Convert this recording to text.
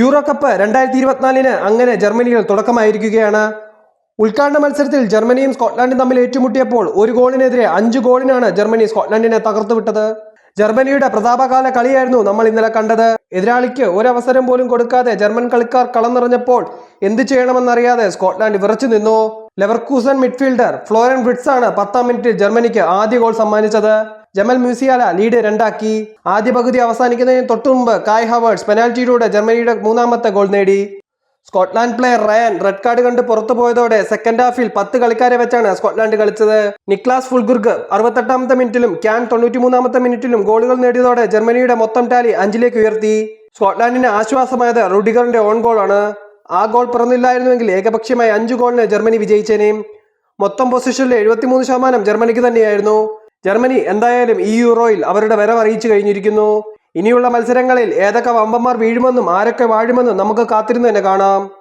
Euro cup രണ്ടായിരത്തി ഇരുപത്തിനാലിന് അങ്ങനെ ജർമ്മനിയിൽ തുടക്കമായിരിക്കുകയാണ്. ഉദ്ഘാടന മത്സരത്തിൽ ജർമ്മനിയും സ്കോട്ട്ലാൻഡും തമ്മിൽ ഏറ്റുമുട്ടിയപ്പോൾ ഒരു ഗോളിനെതിരെ അഞ്ച് ഗോളിനാണ് ജർമ്മനി സ്കോട്ട്ലാൻഡിനെ തകർത്തുവിട്ടത്. ജർമ്മനിയുടെ പ്രതാപകാല കളിയായിരുന്നു നമ്മൾ ഇന്നലെ കണ്ടത്. എതിരാളിക്ക് ഒരവസരം പോലും കൊടുക്കാതെ ജർമ്മൻ കളിക്കാർ കളം നിറഞ്ഞപ്പോൾ എന്ത് ചെയ്യണമെന്നറിയാതെ സ്കോട്ട്ലാൻഡ് വിറച്ചു നിന്നു. ലെവർകൂസൻ മിഡ്ഫീൽഡർ ഫ്ലോറൻ ബ്രിഡ്സ് ആണ് പത്താം മിനിറ്റിൽ ജർമ്മനിക്ക് ആദ്യ ഗോൾ സമ്മാനിച്ചത്. ജമൽ മ്യൂസിയാല ലീഡ് രണ്ടാക്കി. ആദ്യ പകുതി അവസാനിക്കുന്നതിന് തൊട്ടുമുമ്പ് കായ് ഹവേഴ്സ് പെനാൽറ്റിയിലൂടെ ജർമ്മനിയുടെ മൂന്നാമത്തെ ഗോൾ നേടി. Scotland player Ryan red card കണ്ട് പുറത്തു പോയതോടെ സെക്കൻഡ് ഹാഫിൽ പത്ത് കളിക്കാരെ വെച്ചാണ് സ്കോട്ട്ലാൻഡ് കളിച്ചത്. നിക്ലാസ് ഫുൾഗുർഗ് അറുപത്തെട്ടാമത്തെ മിനിറ്റിലും ക്യാൻ തൊണ്ണൂറ്റിമൂന്നാമത്തെ മിനിറ്റിലും ഗോളുകൾ നേടിയതോടെ ജർമ്മനിയുടെ മൊത്തം ടാലി അഞ്ചിലേക്ക് ഉയർത്തി. സ്കോട്ട്ലാൻഡിന് ആശ്വാസമായത് റുഡിഗറിന്റെ ഓൺ ഗോളാണ് ആ ഗോൾ പിറന്നില്ലായിരുന്നുവെങ്കിൽ ഏകപക്ഷീയമായി അഞ്ച് ഗോളിന് ജർമ്മനി വിജയിച്ചേനെയും മൊത്തം പൊസിഷനിൽ എഴുപത്തിമൂന്ന് ശതമാനം ജർമ്മനിക്ക് തന്നെയായിരുന്നു. ജർമ്മനി എന്തായാലും ഈ യൂറോയിൽ അവരുടെ വരവ് അറിയിച്ചു കഴിഞ്ഞിരിക്കുന്നു. ഇനിയുള്ള മത്സരങ്ങളിൽ ഏതൊക്കെ വമ്പന്മാർ വീഴുമെന്നും ആരൊക്കെ വാഴുമെന്നും നമുക്ക് കാത്തിരുന്ന് തന്നെ കാണാം.